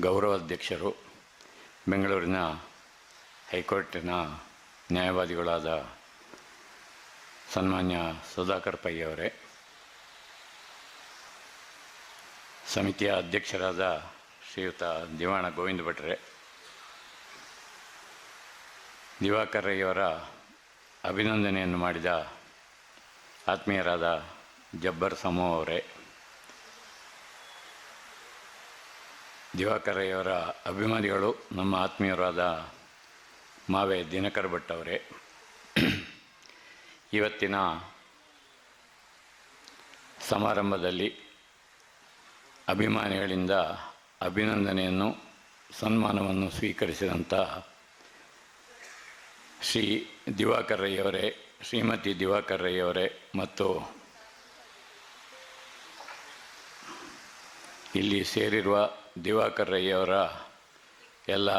ಗೌರವಾಧ್ಯಕ್ಷರು, ಬೆಂಗಳೂರಿನ ಹೈಕೋರ್ಟಿನ ನ್ಯಾಯವಾದಿಗಳಾದ ಸನ್ಮಾನ್ಯ ಸುಧಾಕರ್ ಪೈ ಅವರೇ, ಸಮಿತಿಯ ಅಧ್ಯಕ್ಷರಾದ ಶ್ರೀಯುತ ದಿವಾಣ ಗೋವಿಂದ ಭಟ್ರೆ, ದಿವಾಕರ್ ರೈಯವರ ಅಭಿನಂದನೆಯನ್ನು ಮಾಡಿದ ಆತ್ಮೀಯರಾದ ಜಬ್ಬರ್ ಸಮೂಹ ಅವರೇ ದಿವಾಕರ್ ರೈಯವರ ಅಭಿಮಾನಿಗಳು, ನಮ್ಮ ಆತ್ಮೀಯರಾದ ಮಾವೆ ದಿನಕರ್ ಭಟ್ ಅವರೇ. ಇವತ್ತಿನ ಸಮಾರಂಭದಲ್ಲಿ ಅಭಿಮಾನಿಗಳಿಂದ ಅಭಿನಂದನೆಯನ್ನು, ಸನ್ಮಾನವನ್ನು ಸ್ವೀಕರಿಸಿದಂಥ ಶ್ರೀ ದಿವಾಕರ್ ರೈಯವರೇ ಶ್ರೀಮತಿ ದಿವಾಕರ್ ರೈಯವರೇ ಮತ್ತು ಇಲ್ಲಿ ಸೇರಿರುವ ದಿವಾಕರ್ ರೈಯವರ ಎಲ್ಲ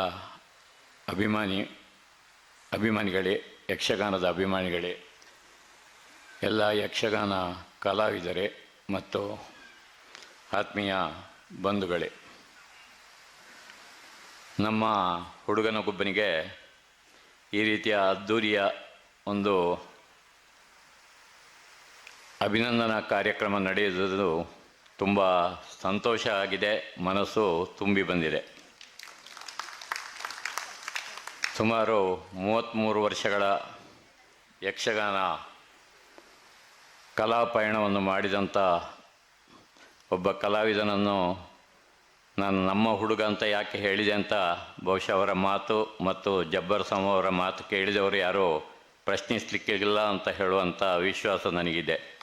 ಅಭಿಮಾನಿ, ಅಭಿಮಾನಿಗಳೇ, ಯಕ್ಷಗಾನದ ಅಭಿಮಾನಿಗಳೇ, ಎಲ್ಲ ಯಕ್ಷಗಾನ ಕಲಾವಿದರೇ ಮತ್ತು ಆತ್ಮೀಯ ಬಂಧುಗಳೇ. ನಮ್ಮ ಹುಡುಗನಗೊಬ್ಬನಿಗೆ ಈ ರೀತಿಯ ಅದ್ಧೂರಿಯ ಒಂದು ಅಭಿನಂದನಾ ಕಾರ್ಯಕ್ರಮ ನಡೆಯುವುದು ತುಂಬ ಸಂತೋಷ ಆಗಿದೆ, ಮನಸ್ಸು ತುಂಬಿ ಬಂದಿದೆ. ಸುಮಾರು ಮೂವತ್ತ್ಮೂರು ವರ್ಷಗಳ ಯಕ್ಷಗಾನ ಕಲಾ ಪಯಣವನ್ನು ಮಾಡಿದಂಥ ಒಬ್ಬ ಕಲಾವಿದನನ್ನು ನಾನು ನಮ್ಮ ಹುಡುಗ ಅಂತ ಯಾಕೆ ಹೇಳಿದೆ ಅಂತ ಬಹುಶಃ ಅವರ ಮಾತು ಮತ್ತು ಜಬ್ಬರ್ ಸಮ ಅವರ ಮಾತು ಕೇಳಿದವರು ಯಾರೂ ಪ್ರಶ್ನಿಸಲಿಕ್ಕಿಲ್ಲ ಅಂತ ಹೇಳುವಂಥ ವಿಶ್ವಾಸ ನನಗಿದೆ.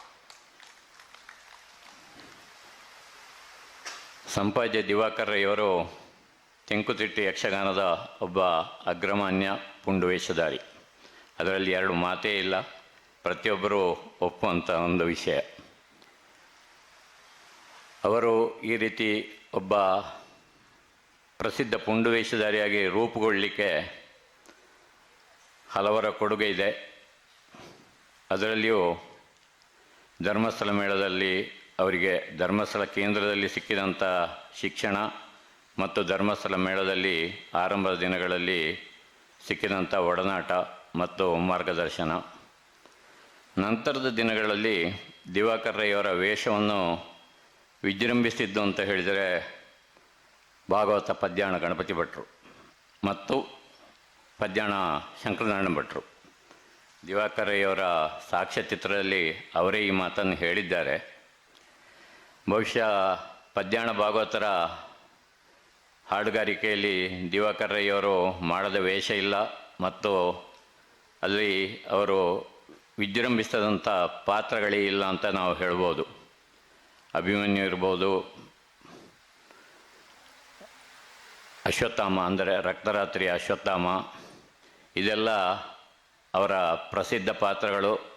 ದಿವಾಕರ್ ಇವರು ತೆಂಕುತಿಟ್ಟು ಯಕ್ಷಗಾನದ ಒಬ್ಬ ಅಗ್ರಮಾನ್ಯ ಪುಂಡುವೇಷಧಾರಿ. ಅದರಲ್ಲಿ ಎರಡು ಮಾತೇ ಇಲ್ಲ, ಪ್ರತಿಯೊಬ್ಬರೂ ಒಪ್ಪುವಂಥ ಒಂದು ವಿಷಯ. ಅವರು ಈ ರೀತಿ ಒಬ್ಬ ಪ್ರಸಿದ್ಧ ಪುಂಡುವೇಷಧಾರಿಯಾಗಿ ರೂಪುಗೊಳ್ಳಲಿಕ್ಕೆ ಹಲವರ ಕೊಡುಗೆ ಇದೆ. ಅದರಲ್ಲಿಯೂ ಧರ್ಮಸ್ಥಳ ಮೇಳದಲ್ಲಿ ಅವರಿಗೆ ಧರ್ಮಸ್ಥಳ ಕೇಂದ್ರದಲ್ಲಿ ಸಿಕ್ಕಿದಂಥ ಶಿಕ್ಷಣ ಮತ್ತು ಧರ್ಮಸ್ಥಳ ಮೇಳದಲ್ಲಿ ಆರಂಭದ ದಿನಗಳಲ್ಲಿ ಸಿಕ್ಕಿದಂಥ ಒಡನಾಟ ಮತ್ತು ಮಾರ್ಗದರ್ಶನ. ನಂತರದ ದಿನಗಳಲ್ಲಿ ದಿವಾಕರ್ ರೈಯವರ ವೇಷವನ್ನು ವಿಜೃಂಭಿಸಿದ್ದು ಅಂತ ಹೇಳಿದರೆ ಭಾಗವತ ಪದ್ಯಾಣ ಗಣಪತಿ ಭಟ್ರು ಮತ್ತು ಪದ್ಯಾಣ ಶಂಕರನಾರಾಯಣ ಭಟ್ರು. ದಿವಾಕರ್ ರೈಯವರ ಸಾಕ್ಷ್ಯಚಿತ್ರದಲ್ಲಿ ಅವರೇ ಈ ಮಾತನ್ನು ಹೇಳಿದ್ದಾರೆ. ಬಹುಶಃ ಪದ್ಯಾಣ ಭಾಗವತರ ಹಾಡುಗಾರಿಕೆಯಲ್ಲಿ ದಿವಾಕರಯ್ಯವರು ಮಾಡದ ವೇಷ ಇಲ್ಲ ಮತ್ತು ಅಲ್ಲಿ ಅವರು ವಿಜೃಂಭಿಸಿದಂಥ ಪಾತ್ರಗಳೇ ಇಲ್ಲ ಅಂತ ನಾವು ಹೇಳ್ಬೋದು. ಅಭಿಮನ್ಯು ಇರ್ಬೋದು. ಅಶ್ವತ್ಥಾಮ ಅಂದರೆ ರಕ್ತರಾತ್ರಿ ಅಶ್ವತ್ಥಾಮ. ಇದೆಲ್ಲ ಅವರ ಪ್ರಸಿದ್ಧ ಪಾತ್ರಗಳು.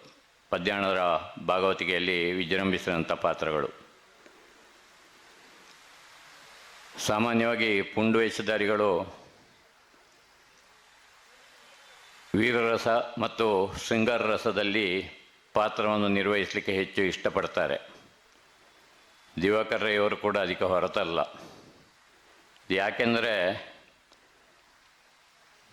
ಪದ್ಯಾಣರ ಭಾಗವತಿಕೆಯಲ್ಲಿ ವಿಜೃಂಭಿಸಿದಂಥ ಪಾತ್ರಗಳು. ಸಾಮಾನ್ಯವಾಗಿ ಪುಂಡುವೇಷಧಾರಿಗಳು ವೀರರಸ ಮತ್ತು ಶೃಂಗಾರ ರಸದಲ್ಲಿ ಪಾತ್ರವನ್ನು ನಿರ್ವಹಿಸಲಿಕ್ಕೆ ಹೆಚ್ಚು ಇಷ್ಟಪಡ್ತಾರೆ. ದಿವಾಕರ್ ರೈಯವರು ಕೂಡ ಅದಕ್ಕೆ ಹೊರತಲ್ಲ. ಯಾಕೆಂದರೆ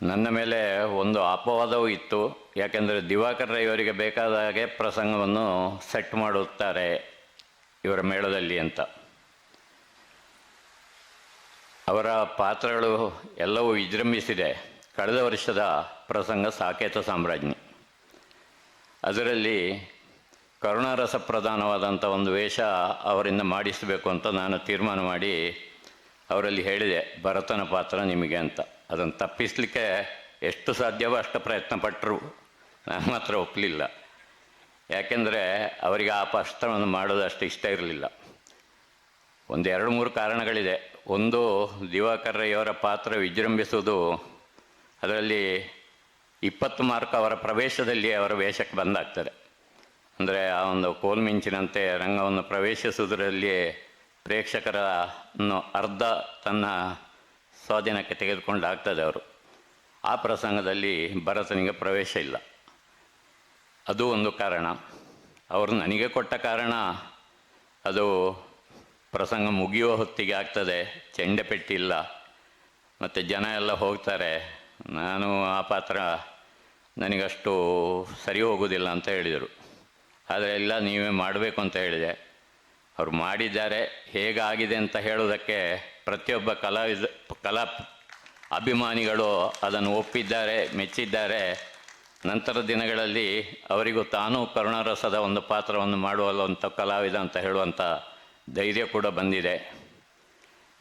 ನನ್ನ ಮೇಲೆ ಒಂದು ಅಪವಾದವೂ ಇತ್ತು. ಯಾಕೆಂದರೆ ದಿವಾಕರ್ ರೈಯವರಿಗೆ ಬೇಕಾದ ಹಾಗೆ ಪ್ರಸಂಗವನ್ನು ಸೆಟ್ ಮಾಡುತ್ತಾರೆ ಇವರ ಮೇಳದಲ್ಲಿ ಅಂತ. ಅವರ ಪಾತ್ರಗಳು ಎಲ್ಲವೂ ವಿಜೃಂಭಿಸಿದೆ. ಕಳೆದ ವರ್ಷದ ಪ್ರಸಂಗ ಸಾಕೇತ ಸಾಮ್ರಾಜ್ಞಿ. ಅದರಲ್ಲಿ ಕರುಣಾರಸ ಪ್ರಧಾನವಾದಂಥ ಒಂದು ವೇಷ ಅವರಿಂದ ಮಾಡಿಸಬೇಕು ಅಂತ ನಾನು ತೀರ್ಮಾನ ಮಾಡಿ ಅವರಲ್ಲಿ ಹೇಳಿದೆ, ಭರತನ ಪಾತ್ರ ನಿಮಗೆ ಅಂತ. ಅದನ್ನು ತಪ್ಪಿಸಲಿಕ್ಕೆ ಎಷ್ಟು ಸಾಧ್ಯವೋ ಅಷ್ಟು ಪ್ರಯತ್ನ ಪಟ್ಟರು ನಾನು ಮಾತ್ರ ಒಪ್ಪಲಿಲ್ಲ. ಯಾಕೆಂದರೆ ಅವರಿಗೆ ಆ ಪಾತ್ರವನ್ನು ಮಾಡೋದು ಅಷ್ಟು ಇಷ್ಟ ಇರಲಿಲ್ಲ. ಒಂದು ಎರಡು ಮೂರು ಕಾರಣಗಳಿದೆ. ಒಂದು ದಿವಾಕರ್ರಯ್ಯವರ ಪಾತ್ರ ವಿಜೃಂಭಿಸುವುದು ಅದರಲ್ಲಿ ಇಪ್ಪತ್ತು ಮಾರ್ಕ್ ಅವರ ಪ್ರವೇಶದಲ್ಲಿ ಅವರ ವೇಷಕ್ಕೆ ಬಂದಾಗ್ತದೆ. ಅಂದರೆ ಆ ಒಂದು ಕೋಲ್ಮಿಂಚಿನಂತೆ ರಂಗವನ್ನು ಪ್ರವೇಶಿಸುವುದರಲ್ಲಿ ಪ್ರೇಕ್ಷಕರನ್ನು ಅರ್ಧ ತನ್ನ ಸ್ವಾಧೀನಕ್ಕೆ ತೆಗೆದುಕೊಂಡು ಆಗ್ತದೆ ಅವರು. ಆ ಪ್ರಸಂಗದಲ್ಲಿ ಭರತನಿಗೆ ಪ್ರವೇಶ ಇಲ್ಲ. ಅದು ಒಂದು ಕಾರಣ. ಅವರು ನನಗೆ ಕೊಟ್ಟ ಕಾರಣ ಅದು ಪ್ರಸಂಗ ಮುಗಿಯುವ ಹೊತ್ತಿಗೆ ಆಗ್ತದೆ, ಚೆಂಡೆ ಪೆಟ್ಟಿಲ್ಲ ಮತ್ತು ಜನ ಎಲ್ಲ ಹೋಗ್ತಾರೆ, ನಾನು ಆ ಪಾತ್ರ ನನಗಷ್ಟು ಸರಿ ಹೋಗೋದಿಲ್ಲ ಅಂತ ಹೇಳಿದರು. ಆದರೆ ಇಲ್ಲ ನೀವೇ ಮಾಡಬೇಕು ಅಂತ ಹೇಳಿದೆ. ಅವರು ಮಾಡಿದ್ದಾರೆ, ಹೇಗಾಗಿದೆ ಅಂತ ಹೇಳೋದಕ್ಕೆ ಪ್ರತಿಯೊಬ್ಬ ಕಲಾವಿದ ಕಲಾ ಅಭಿಮಾನಿಗಳು ಅದನ್ನು ಒಪ್ಪಿದ್ದಾರೆ, ಮೆಚ್ಚಿದ್ದಾರೆ. ನಂತರ ದಿನಗಳಲ್ಲಿ ಅವರಿಗೂ ತಾನೂ ಕರುಣರಸದ ಒಂದು ಪಾತ್ರವನ್ನು ಮಾಡುವಲ್ಲಂಥ ಕಲಾವಿದ ಅಂತ ಹೇಳುವಂಥ ಧೈರ್ಯ ಕೂಡ ಬಂದಿದೆ.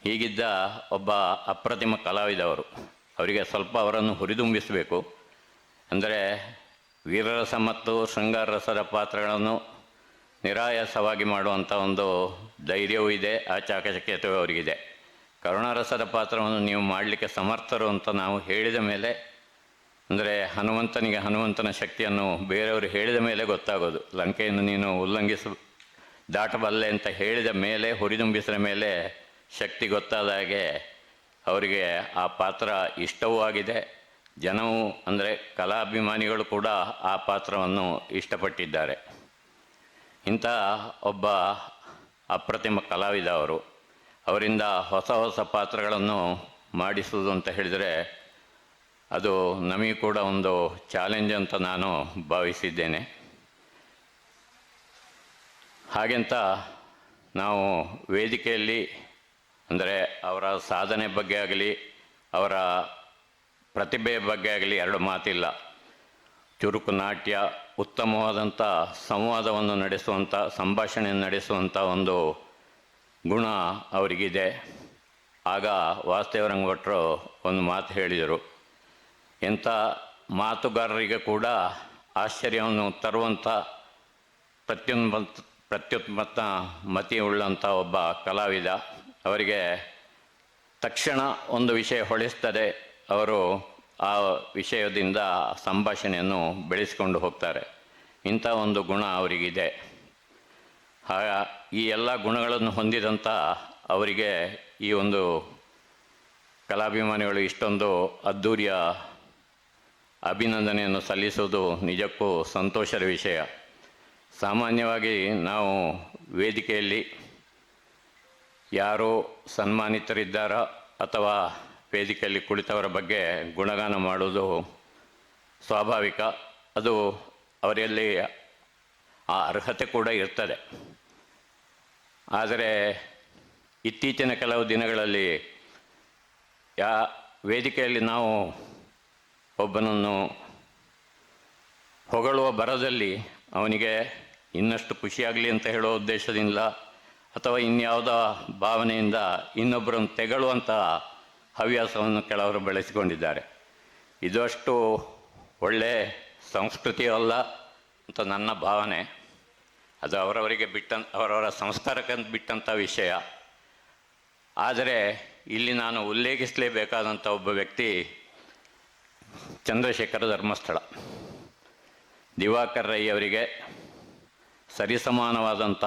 ಹೀಗಿದ್ದ ಒಬ್ಬ ಅಪ್ರತಿಮ ಕಲಾವಿದವರು, ಅವರಿಗೆ ಸ್ವಲ್ಪ ಅವರನ್ನು ಹುರಿದುಂಬಿಸಬೇಕು. ಅಂದರೆ ವೀರರಸ ಮತ್ತು ಶೃಂಗಾರರಸದ ಪಾತ್ರಗಳನ್ನು ನಿರಾಯಾಸವಾಗಿ ಮಾಡುವಂಥ ಒಂದು ಧೈರ್ಯವೂ ಇದೆ, ಆ ಚಾಕಚಕ್ಯತೆಯೂ ಅವರಿಗಿದೆ. ಕರುಣಾರಸದ ಪಾತ್ರವನ್ನು ನೀವು ಮಾಡಲಿಕ್ಕೆ ಸಮರ್ಥರು ಅಂತ ನಾವು ಹೇಳಿದ ಮೇಲೆ, ಅಂದರೆ ಹನುಮಂತನಿಗೆ ಹನುಮಂತನ ಶಕ್ತಿಯನ್ನು ಬೇರೆಯವರು ಹೇಳಿದ ಮೇಲೆ ಗೊತ್ತಾಗೋದು. ಲಂಕೆಯನ್ನು ನೀನು ಉಲ್ಲಂಘಿಸ ದಾಟಬಲ್ಲೆ ಅಂತ ಹೇಳಿದ ಮೇಲೆ, ಹುರಿದುಂಬಿಸಿದ ಮೇಲೆ ಶಕ್ತಿ ಗೊತ್ತಾದ ಹಾಗೆ ಅವರಿಗೆ ಆ ಪಾತ್ರ ಇಷ್ಟವೂ ಆಗಿದೆ. ಜನವು ಅಂದರೆ ಕಲಾಭಿಮಾನಿಗಳು ಕೂಡ ಆ ಪಾತ್ರವನ್ನು ಇಷ್ಟಪಟ್ಟಿದ್ದಾರೆ. ಇಂಥ ಒಬ್ಬ ಅಪ್ರತಿಮ ಕಲಾವಿದ ಅವರು, ಅವರಿಂದ ಹೊಸ ಹೊಸ ಪಾತ್ರಗಳನ್ನು ಮಾಡಿಸುವುದು ಅಂತ ಹೇಳಿದರೆ ಅದು ನಮಗೆ ಕೂಡ ಒಂದು ಚಾಲೆಂಜ್ ಅಂತ ನಾನು ಭಾವಿಸಿದ್ದೇನೆ. ಹಾಗೆಂತ ನಾವು ವೇದಿಕೆಯಲ್ಲಿ, ಅಂದರೆ ಅವರ ಸಾಧನೆ ಬಗ್ಗೆ ಆಗಲಿ, ಅವರ ಪ್ರತಿಭೆ ಬಗ್ಗೆ ಆಗಲಿ ಎರಡು ಮಾತಿಲ್ಲ. ಚುರುಕು ನಾಟ್ಯ ಉತ್ತಮವಾದಂಥ ಸಂವಾದವನ್ನು ನಡೆಸುವಂಥ ಸಂಭಾಷಣೆಯನ್ನು ನಡೆಸುವಂಥ ಒಂದು ಗುಣ ಅವರಿಗಿದೆ. ಆಗ ವಾಸುದೇವರಂಗಭಟ್ರು ಒಂದು ಮಾತು ಹೇಳಿದರು. ಎಂಥ ಮಾತುಗಾರರಿಗೆ ಕೂಡ ಆಶ್ಚರ್ಯವನ್ನು ತರುವಂಥ ಪ್ರತ್ಯುನ್ಮತ್ ಪ್ರತ್ಯುತ್ಮತ್ತ ಮತಿ ಉಳ್ಳಂಥ ಒಬ್ಬ ಕಲಾವಿದ, ಅವರಿಗೆ ತಕ್ಷಣ ಒಂದು ವಿಷಯ ಹೊಳಿಸ್ತದೆ. ಅವರು ಆ ವಿಷಯದಿಂದ ಸಂಭಾಷಣೆಯನ್ನು ಬೆಳೆಸಿಕೊಂಡು ಹೋಗ್ತಾರೆ. ಇಂಥ ಒಂದು ಗುಣ ಅವರಿಗಿದೆ. ಹಾಗ ಈ ಎಲ್ಲ ಗುಣಗಳನ್ನು ಹೊಂದಿದಂಥ ಅವರಿಗೆ ಈ ಒಂದು ಕಲಾಭಿಮಾನಿಗಳು ಇಷ್ಟೊಂದು ಅದ್ಧೂರಿಯ ಅಭಿನಂದನೆಯನ್ನು ಸಲ್ಲಿಸುವುದು ನಿಜಕ್ಕೂ ಸಂತೋಷದ ವಿಷಯ. ಸಾಮಾನ್ಯವಾಗಿ ನಾವು ವೇದಿಕೆಯಲ್ಲಿ ಯಾರು ಸನ್ಮಾನಿತರಿದ್ದಾರೋ ಅಥವಾ ವೇದಿಕೆಯಲ್ಲಿ ಕುಳಿತವರ ಬಗ್ಗೆ ಗುಣಗಾನ ಮಾಡುವುದು ಸ್ವಾಭಾವಿಕ. ಅದು ಅವರಲ್ಲಿ ಆ ಅರ್ಹತೆ ಕೂಡ ಇರ್ತದೆ. ಆದರೆ ಇತ್ತೀಚಿನ ಕೆಲವು ದಿನಗಳಲ್ಲಿ ಯಾ ವೇದಿಕೆಯಲ್ಲಿ ನಾವು ಒಬ್ಬನನ್ನು ಹೊಗಳುವ ಬರದಲ್ಲಿ ಅವನಿಗೆ ಇನ್ನಷ್ಟು ಖುಷಿಯಾಗಲಿ ಅಂತ ಹೇಳೋ ಉದ್ದೇಶದಿಂದ ಅಥವಾ ಇನ್ಯಾವುದೋ ಭಾವನೆಯಿಂದ ಇನ್ನೊಬ್ಬರನ್ನು ತೆಗಳುವಂಥ ಹವ್ಯಾಸವನ್ನು ಕೆಲವರು ಬೆಳೆಸಿಕೊಂಡಿದ್ದಾರೆ. ಇದಷ್ಟು ಒಳ್ಳೆ ಅಲ್ಲ ಅಂತ ನನ್ನ ಭಾವನೆ. ಅದು ಅವರವರಿಗೆ ಬಿಟ್ಟ, ಅವರವರ ಸಂಸ್ಕಾರಕ್ಕೆ ಬಿಟ್ಟಂಥ ವಿಷಯ. ಆದರೆ ಇಲ್ಲಿ ನಾನು ಉಲ್ಲೇಖಿಸಲೇಬೇಕಾದಂಥ ಒಬ್ಬ ವ್ಯಕ್ತಿ ಚಂದ್ರಶೇಖರ ಧರ್ಮಸ್ಥಳ. ದಿವಾಕರ್ ರೈ ಅವರಿಗೆ ಸರಿಸಮಾನವಾದಂಥ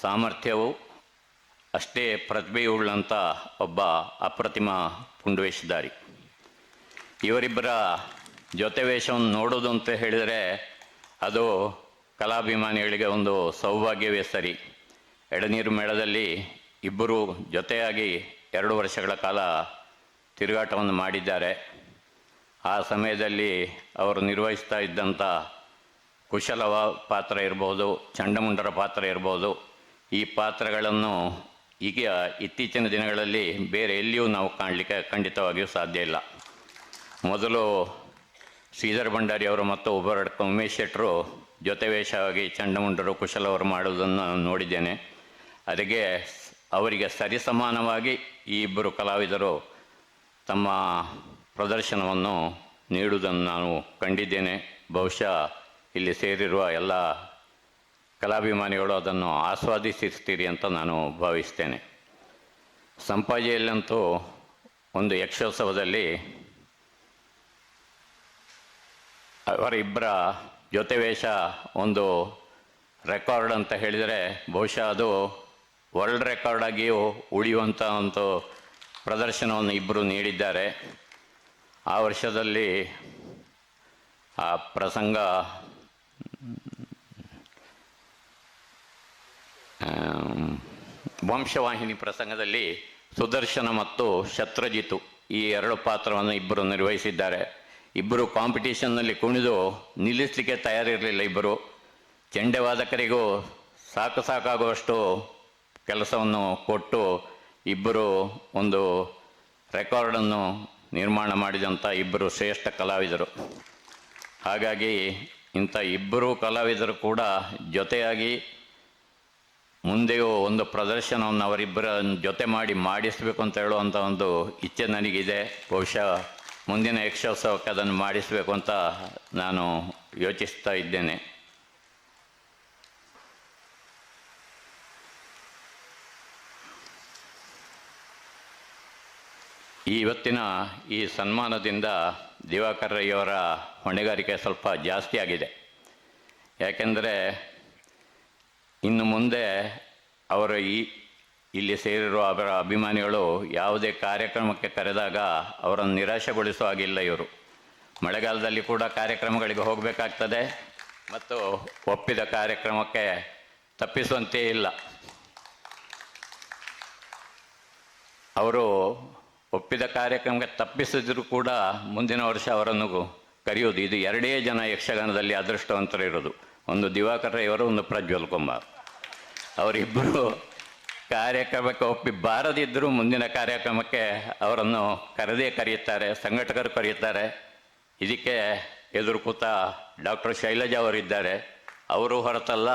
ಸಾಮರ್ಥ್ಯವು ಅಷ್ಟೇ ಪ್ರತಿಭೆಯುಳ್ಳಂಥ ಒಬ್ಬ ಅಪ್ರತಿಮ ಪುಂಡವೇಶಧಾರಿ. ಇವರಿಬ್ಬರ ಜೊತೆ ವೇಷವನ್ನು ನೋಡೋದು ಅಂತ ಹೇಳಿದರೆ ಅದು ಕಲಾಭಿಮಾನಿಗಳಿಗೆ ಒಂದು ಸೌಭಾಗ್ಯವೇ ಸರಿ. ಎಡನೀರು ಮೇಳದಲ್ಲಿ ಇಬ್ಬರು ಜೊತೆಯಾಗಿ ಎರಡು ವರ್ಷಗಳ ಕಾಲ ತಿರುಗಾಟವನ್ನು ಮಾಡಿದ್ದಾರೆ. ಆ ಸಮಯದಲ್ಲಿ ಅವರು ನಿರ್ವಹಿಸ್ತಾ ಇದ್ದಂಥ ಕುಶಲವ ಪಾತ್ರ ಇರ್ಬೋದು, ಚಂಡಮುಂಡರ ಪಾತ್ರ ಇರ್ಬೋದು. ಈ ಪಾತ್ರಗಳನ್ನು ಈಗ ಇತ್ತೀಚಿನ ದಿನಗಳಲ್ಲಿ ಬೇರೆ ಎಲ್ಲಿಯೂ ನಾವು ಕಾಣಲಿಕ್ಕೆ ಖಂಡಿತವಾಗಿಯೂ ಸಾಧ್ಯ ಇಲ್ಲ. ಮೊದಲು ಶ್ರೀಧರ್ ಭಂಡಾರಿ ಅವರು ಮತ್ತು ಉಬರಡ್ಕ ಉಮೇಶ್ ಶೆಟ್ಟರು ಜೊತೆ ವೇಷವಾಗಿ ಚಂಡಮುಂಡರು ಕುಶಲವರು ಮಾಡುವುದನ್ನು ನಾನು ನೋಡಿದ್ದೇನೆ. ಅದಕ್ಕೆ ಅವರಿಗೆ ಸರಿಸಮಾನವಾಗಿ ಈ ಇಬ್ಬರು ಕಲಾವಿದರು ತಮ್ಮ ಪ್ರದರ್ಶನವನ್ನು ನೀಡುವುದನ್ನು ನಾನು ಕಂಡಿದ್ದೇನೆ. ಬಹುಶಃ ಇಲ್ಲಿ ಸೇರಿರುವ ಎಲ್ಲ ಕಲಾಭಿಮಾನಿಗಳು ಅದನ್ನು ಆಸ್ವಾದಿಸಿರ್ತೀರಿ ಅಂತ ನಾನು ಭಾವಿಸ್ತೇನೆ. ಸಂಪಾಜಿಯಲ್ಲಂತೂ ಒಂದು ಯಕ್ಷೋತ್ಸವದಲ್ಲಿ ಅವರಿಬ್ಬರ ಜೊತೆ ವೇಷ ಒಂದು ರೆಕಾರ್ಡ್ ಅಂತ ಹೇಳಿದರೆ ಬಹುಶಃ ಅದು ವರ್ಲ್ಡ್ ರೆಕಾರ್ಡ್ ಆಗಿಯೂ ಉಳಿಯುವಂಥ ಒಂದು ಪ್ರದರ್ಶನವನ್ನು ಇಬ್ಬರು ನೀಡಿದ್ದಾರೆ. ಆ ವರ್ಷದಲ್ಲಿ ಆ ಪ್ರಸಂಗ ವಂಶವಾಹಿನಿ ಪ್ರಸಂಗದಲ್ಲಿ ಸುದರ್ಶನ ಮತ್ತು ಶತ್ರಜಿತು ಈ ಎರಡು ಪಾತ್ರವನ್ನು ಇಬ್ಬರು ನಿರ್ವಹಿಸಿದ್ದಾರೆ. ಇಬ್ಬರು ಕಾಂಪಿಟೇಷನ್ನಲ್ಲಿ ಕುಣಿದು ನಿಲ್ಲಿಸಲಿಕ್ಕೆ ತಯಾರಿರಲಿಲ್ಲ ಇಬ್ಬರು. ಚೆಂಡೆವಾದಕರಿಗೂ ಸಾಕು ಸಾಕಾಗುವಷ್ಟು ಕೆಲಸವನ್ನು ಕೊಟ್ಟು ಇಬ್ಬರು ಒಂದು ರೆಕಾರ್ಡನ್ನು ನಿರ್ಮಾಣ ಮಾಡಿದಂಥ ಇಬ್ಬರು ಶ್ರೇಷ್ಠ ಕಲಾವಿದರು. ಹಾಗಾಗಿ ಇಂಥ ಇಬ್ಬರು ಕಲಾವಿದರು ಕೂಡ ಜೊತೆಯಾಗಿ ಮುಂದೆಯೂ ಒಂದು ಪ್ರದರ್ಶನವನ್ನು ಅವರಿಬ್ಬರ ಜೊತೆ ಮಾಡಿ ಮಾಡಿಸಬೇಕು ಅಂತ ಹೇಳುವಂಥ ಒಂದು ಇಚ್ಛೆ ನನಗಿದೆ. ಬಹುಶಃ ಮುಂದಿನ ಯಕ್ಷೋತ್ಸವಕ್ಕೆ ಅದನ್ನು ಮಾಡಿಸಬೇಕು ಅಂತ ನಾನು ಯೋಚಿಸ್ತಾ ಇದ್ದೇನೆ. ಇವತ್ತಿನ ಈ ಸನ್ಮಾನದಿಂದ ದಿವಾಕರ್ ರೈಯವರ ಹೊಣೆಗಾರಿಕೆ ಸ್ವಲ್ಪ ಜಾಸ್ತಿ ಆಗಿದೆ. ಯಾಕೆಂದರೆ ಇನ್ನು ಮುಂದೆ ಅವರ ಈ, ಇಲ್ಲಿ ಸೇರಿರುವ ಅವರ ಅಭಿಮಾನಿಗಳು ಯಾವುದೇ ಕಾರ್ಯಕ್ರಮಕ್ಕೆ ಕರೆದಾಗ ಅವರನ್ನು ನಿರಾಶೆಗೊಳಿಸುವ ಹಾಗಿಲ್ಲ ಇವರು. ಮಳೆಗಾಲದಲ್ಲಿ ಕೂಡ ಕಾರ್ಯಕ್ರಮಗಳಿಗೆ ಹೋಗಬೇಕಾಗ್ತದೆ ಮತ್ತು ಒಪ್ಪಿದ ಕಾರ್ಯಕ್ರಮಕ್ಕೆ ತಪ್ಪಿಸುವಂತೆಯೇ ಇಲ್ಲ. ಅವರು ಒಪ್ಪಿದ ಕಾರ್ಯಕ್ರಮಕ್ಕೆ ತಪ್ಪಿಸಿದ್ರು ಕೂಡ ಮುಂದಿನ ವರ್ಷ ಅವರನ್ನು ಕರೆಯೋದು. ಇದು ಎರಡೇ ಜನ ಯಕ್ಷಗಾನದಲ್ಲಿ ಅದೃಷ್ಟವಂತರು ಇರೋದು ಒಂದು ದಿವಾಕರ್ ಇವರು ಒಂದು ಪ್ರಜ್ವಲ್ ಕುಮಾರ್. ಅವರಿಬ್ಬರು ಕಾರ್ಯಕ್ರಮಕ್ಕೆ ಒಪ್ಪಿ ಬಾರದಿದ್ದರೂ ಮುಂದಿನ ಕಾರ್ಯಕ್ರಮಕ್ಕೆ ಅವರನ್ನು ಕರೆದೇ ಕರೆಯುತ್ತಾರೆ, ಸಂಘಟಕರು ಕರೆಯುತ್ತಾರೆ. ಇದಕ್ಕೆ ಎದುರು ಕೂತ ಡಾಕ್ಟರ್ ಶೈಲಜಾ ಅವರಿದ್ದಾರೆ. ಅವರು ಹೊರತಲ್ಲ,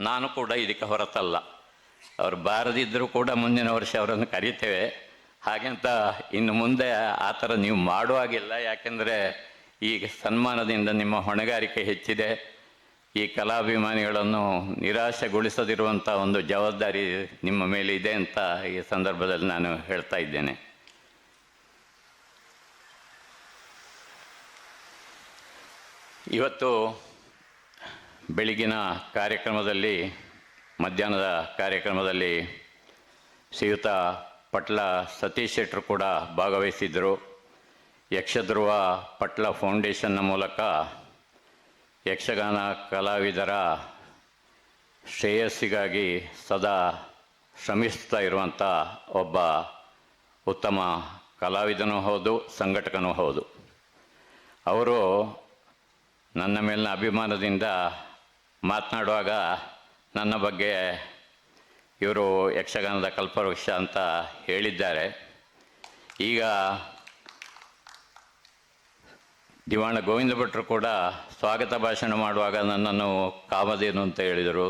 ನಾನು ಕೂಡ ಇದಕ್ಕೆ ಹೊರತಲ್ಲ. ಅವರು ಬಾರದಿದ್ದರೂ ಕೂಡ ಮುಂದಿನ ವರ್ಷ ಅವರನ್ನು ಕರೀತೇವೆ ಹಾಗೆಂತ ಇನ್ನು ಮುಂದೆ ಆ ಥರ ನೀವು ಮಾಡುವಾಗಿಲ್ಲ. ಯಾಕೆಂದರೆ ಈ ಸನ್ಮಾನದಿಂದ ನಿಮ್ಮ ಹೊಣೆಗಾರಿಕೆ ಹೆಚ್ಚಿದೆ. ಈ ಕಲಾಭಿಮಾನಿಗಳನ್ನು ನಿರಾಶೆಗೊಳಿಸದಿರುವಂಥ ಒಂದು ಜವಾಬ್ದಾರಿ ನಿಮ್ಮ ಮೇಲೆ ಇದೆ ಅಂತ ಈ ಸಂದರ್ಭದಲ್ಲಿ ನಾನು ಹೇಳ್ತಾ ಇದ್ದೇನೆ. ಇವತ್ತು ಬೆಳಗಿನ ಕಾರ್ಯಕ್ರಮದಲ್ಲಿ, ಮಧ್ಯಾಹ್ನದ ಕಾರ್ಯಕ್ರಮದಲ್ಲಿ ಶ್ರೀಯುತ ಪಟ್ಲ ಸತೀಶ್ ಶೆಟ್ಟರು ಕೂಡ ಭಾಗವಹಿಸಿದ್ದರು. ಯಕ್ಷಧ್ರುವ ಪಟ್ಲ ಫೌಂಡೇಶನ್ನ ಮೂಲಕ ಯಕ್ಷಗಾನ ಕಲಾವಿದರ ಶ್ರೇಯಸ್ಸಿಗಾಗಿ ಸದಾ ಶ್ರಮಿಸ್ತಾ ಇರುವಂಥ ಒಬ್ಬ ಉತ್ತಮ ಕಲಾವಿದನೂ ಹೌದು, ಸಂಘಟಕನೂ ಹೌದು. ಅವರು ನನ್ನ ಮೇಲಿನ ಅಭಿಮಾನದಿಂದ ಮಾತನಾಡುವಾಗ ನನ್ನ ಬಗ್ಗೆ ಇವರು ಯಕ್ಷಗಾನದ ಕಲ್ಪವೃಕ್ಷ ಅಂತ ಹೇಳಿದ್ದಾರೆ. ಈಗ ದಿವಾಣ ಗೋವಿಂದ ಭಟ್ರು ಕೂಡ ಸ್ವಾಗತ ಭಾಷಣ ಮಾಡುವಾಗ ನನ್ನನ್ನು ಕಾಮಧೇನು ಅಂತ ಹೇಳಿದರು.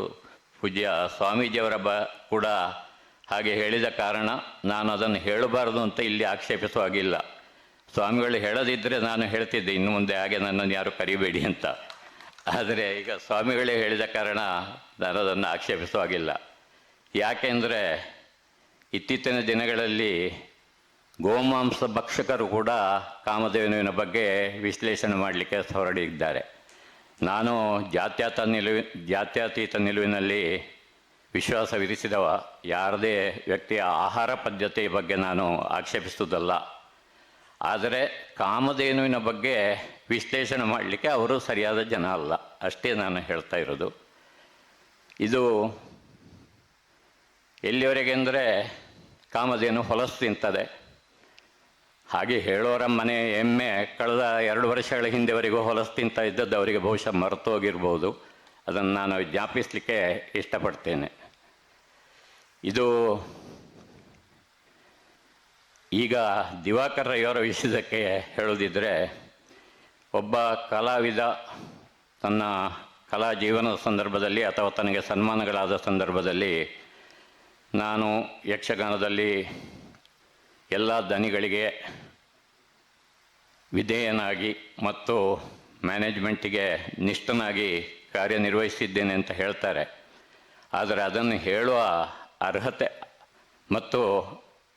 ಪೂಜ್ಯ ಸ್ವಾಮೀಜಿಯವರ ಬ ಕೂಡ ಹಾಗೆ ಹೇಳಿದ ಕಾರಣ ನಾನು ಅದನ್ನು ಹೇಳಬಾರದು ಅಂತ ಇಲ್ಲಿ ಆಕ್ಷೇಪಿಸುವ ಹಾಗಿಲ್ಲ. ಸ್ವಾಮಿಗಳು ಹೇಳದಿದ್ದರೆ ನಾನು ಹೇಳ್ತಿದ್ದೆ, ಇನ್ನು ಮುಂದೆ ಹಾಗೆ ನನ್ನನ್ನು ಯಾರು ಕರಿಬೇಡಿ ಅಂತ. ಆದರೆ ಈಗ ಸ್ವಾಮಿಗಳೇ ಹೇಳಿದ ಕಾರಣ ನಾನು ಅದನ್ನು ಆಕ್ಷೇಪಿಸುವ ಹಾಗಿಲ್ಲ. ಯಾಕೆಂದರೆ ಇತ್ತೀಚಿನ ದಿನಗಳಲ್ಲಿ ಗೋಮಾಂಸ ಭಕ್ಷಕರು ಕೂಡ ಕಾಮಧೇನುವಿನ ಬಗ್ಗೆ ವಿಶ್ಲೇಷಣೆ ಮಾಡಲಿಕ್ಕೆ ಹೊರಡಿದ್ದಾರೆ ನಾನು ಜಾತ್ಯಾತ ನಿಲುವಿ, ಜಾತ್ಯತೀತ ನಿಲುವಿನಲ್ಲಿ ವಿಶ್ವಾಸ ವಿಧಿಸಿದವ ಯಾರದೇ ವ್ಯಕ್ತಿಯ ಆಹಾರ ಪದ್ಧತಿಯ ಬಗ್ಗೆ ನಾನು ಆಕ್ಷೇಪಿಸುವುದಲ್ಲ. ಆದರೆ ಕಾಮಧೇನುವಿನ ಬಗ್ಗೆ ವಿಶ್ಲೇಷಣೆ ಮಾಡಲಿಕ್ಕೆ ಅವರು ಸರಿಯಾದ ಜನ ಅಲ್ಲ. ಅಷ್ಟೇ ನಾನು ಹೇಳ್ತಾ ಇರೋದು. ಇದು ಎಲ್ಲಿವರೆಗೆ ಅಂದರೆ ಕಾಮಧೇನು ಹೊಲಸು ತಿಂತದೆ. ಹಾಗೆ ಹೇಳೋರ ಮನೆ ಎಮ್ಮೆ ಕಳೆದ ಎರಡು ವರ್ಷಗಳ ಹಿಂದೆವರೆಗೂ ಹೊಲಸು ತಿಂತ ಇದ್ದದ್ದು ಅವರಿಗೆ ಬಹುಶಃ ಮರೆತೋಗಿರ್ಬೋದು ಅದನ್ನು ನಾನು ಜ್ಞಾಪಿಸಲಿಕ್ಕೆ ಇಷ್ಟಪಡ್ತೇನೆ. ಇದು ಈಗ ದಿವಾಕರ್ ರೈಯವರ ವಿಷಯಕ್ಕೆ ಹೇಳೋದಿದ್ದರೆ ಒಬ್ಬ ಕಲಾವಿದ ತನ್ನ ಕಲಾ ಜೀವನದ ಸಂದರ್ಭದಲ್ಲಿ ಅಥವಾ ತನಗೆ ಸನ್ಮಾನಗಳಾದ ಸಂದರ್ಭದಲ್ಲಿ ನಾನು ಯಕ್ಷಗಾನದಲ್ಲಿ ಎಲ್ಲ ದನಿಗಳಿಗೆ ವಿಧೇಯನಾಗಿ ಮತ್ತು ಮ್ಯಾನೇಜ್ಮೆಂಟಿಗೆ ನಿಷ್ಠನಾಗಿ ಕಾರ್ಯನಿರ್ವಹಿಸಿದ್ದೇನೆ ಅಂತ ಹೇಳ್ತಾರೆ. ಆದರೆ ಅದನ್ನು ಹೇಳುವ ಅರ್ಹತೆ ಮತ್ತು